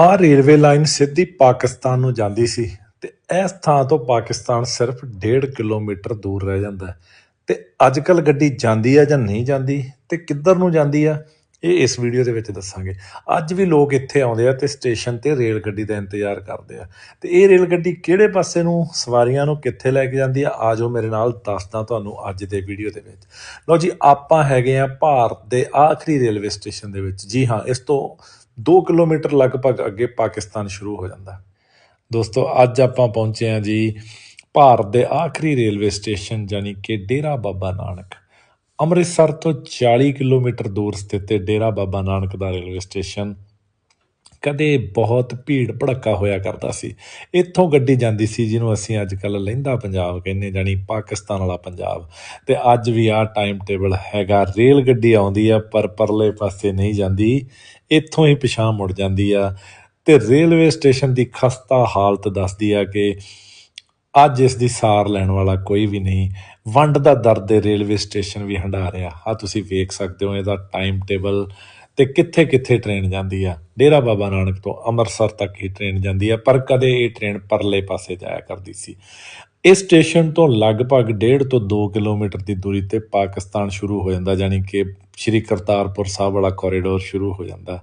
ਆਹ railway line ਸਿੱਧੀ ਪਾਕਿਸਤਾਨ ਨੂੰ ਜਾਂਦੀ ਸੀ ਤੇ ਇਸ ਥਾਂ ਤੋਂ ਪਾਕਿਸਤਾਨ ਸਿਰਫ 1.5 ਕਿਲੋਮੀਟਰ ਦੂਰ ਰਹਿ ਜਾਂਦਾ ਹੈ। ਤੇ ਅੱਜ ਕੱਲ ਗੱਡੀ ਜਾਂਦੀ ਆ ਜਾਂ ਨਹੀਂ ਜਾਂਦੀ ਤੇ ਕਿੱਧਰ ਨੂੰ ਜਾਂਦੀ ਆ? ਇਹ ਇਸ ਵੀਡੀਓ ਦੇ ਵਿੱਚ ਦੱਸਾਂਗੇ। ਅੱਜ ਵੀ ਲੋਕ ਇੱਥੇ ਆਉਂਦੇ ਆ ਤੇ ਸਟੇਸ਼ਨ ਤੇ ਰੇਲ ਗੱਡੀ ਦਾ ਇੰਤਜ਼ਾਰ ਕਰਦੇ ਆ। ਤੇ ਇਹ ਰੇਲ ਗੱਡੀ ਕਿਹੜੇ ਪਾਸੇ ਨੂੰ, ਸਵਾਰੀਆਂ ਨੂੰ ਕਿੱਥੇ ਲੈ ਕੇ ਜਾਂਦੀ ਆ, ਆਜੋ ਮੇਰੇ ਨਾਲ ਦੱਸਦਾ ਤੁਹਾਨੂੰ ਅੱਜ ਦੇ ਵੀਡੀਓ ਦੇ ਵਿੱਚ। ਲਓ ਜੀ, ਆਪਾਂ ਹੈਗੇ ਆ ਭਾਰਤ ਦੇ ਆਖਰੀ ਰੇਲਵੇ ਸਟੇਸ਼ਨ ਦੇ ਵਿੱਚ। ਜੀ ਹਾਂ, ਇਸ ਤੋਂ 2 ਕਿਲੋਮੀਟਰ ਲਗਭਗ ਅੱਗੇ ਪਾਕਿਸਤਾਨ ਸ਼ੁਰੂ ਹੋ ਜਾਂਦਾ। ਦੋਸਤੋ, ਅੱਜ ਆਪਾਂ ਪਹੁੰਚੇ ਹਾਂ ਜੀ ਭਾਰਤ ਦੇ ਆਖਰੀ ਰੇਲਵੇ ਸਟੇਸ਼ਨ ਯਾਨੀ ਕਿ ਡੇਰਾ ਬਾਬਾ ਨਾਨਕ। ਅੰਮ੍ਰਿਤਸਰ ਤੋਂ 40 ਕਿਲੋਮੀਟਰ ਦੂਰ ਸਥਿਤ ਡੇਰਾ ਬਾਬਾ ਨਾਨਕ ਦਾ ਰੇਲਵੇ ਸਟੇਸ਼ਨ ਕਦੇ ਬਹੁਤ ਭੀੜ ਭੜੱਕਾ ਹੋਇਆ ਕਰਦਾ ਸੀ। ਇੱਥੋਂ ਗੱਡੀ ਜਾਂਦੀ ਸੀ ਜਿਹਨੂੰ ਅਸੀਂ ਅੱਜ ਕੱਲ ਲਹਿੰਦਾ ਪੰਜਾਬ ਕਹਿੰਦੇ ਜਾਨੀ ਪਾਕਿਸਤਾਨ ਵਾਲਾ ਪੰਜਾਬ। ਤੇ ਅੱਜ ਵੀ ਆਹ ਟਾਈਮ ਟੇਬਲ ਹੈਗਾ। ਰੇਲ ਗੱਡੀ ਆਉਂਦੀ ਆ, ਪਰ ਪਰਲੇ ਪਾਸੇ ਨਹੀਂ ਜਾਂਦੀ। ਇੱਥੋਂ ਹੀ ਪਿਛਾਂ ਮੁੜ ਜਾਂਦੀ ਆ। ਤੇ ਰੇਲਵੇ ਸਟੇਸ਼ਨ ਦੀ ਖਸਤਾ ਹਾਲਤ ਦੱਸਦੀ ਆ ਕਿ ਅੱਜ ਇਸ ਦੀ ਸਾਰ ਲੈਣ ਵਾਲਾ ਕੋਈ ਵੀ ਨਹੀਂ। ਵੰਡ ਦਾ ਦਰਦ ਇਹ ਰੇਲਵੇ ਸਟੇਸ਼ਨ ਵੀ ਹੰਢਾ ਰਿਹਾ। ਆ ਤੁਸੀਂ ਵੇਖ ਸਕਦੇ ਹੋ ਇਹਦਾ ਟਾਈਮ ਟੇਬਲ ਤੇ ਕਿੱਥੇ ਕਿੱਥੇ ਟ੍ਰੇਨ ਜਾਂਦੀ ਆ। ਡੇਰਾ ਬਾਬਾ ਨਾਨਕ ਤੋਂ ਅੰਮ੍ਰਿਤਸਰ ਤੱਕ ਹੀ ਟ੍ਰੇਨ ਜਾਂਦੀ ਆ, ਪਰ ਕਦੇ ਇਹ ਟ੍ਰੇਨ ਪਰਲੇ ਪਾਸੇ ਜਾਇਆ ਕਰਦੀ ਸੀ। ਇਸ ਸਟੇਸ਼ਨ ਤੋਂ ਲਗਭਗ 1.5 ਤੋਂ 2 ਕਿਲੋਮੀਟਰ ਦੀ ਦੂਰੀ ਤੇ ਪਾਕਿਸਤਾਨ ਸ਼ੁਰੂ ਹੋ ਜਾਂਦਾ ਯਾਨੀ ਕਿ ਸ਼੍ਰੀ ਕਰਤਾਰਪੁਰ ਸਾਹਿਬ ਵਾਲਾ ਕੋਰੀਡੋਰ ਸ਼ੁਰੂ ਹੋ ਜਾਂਦਾ।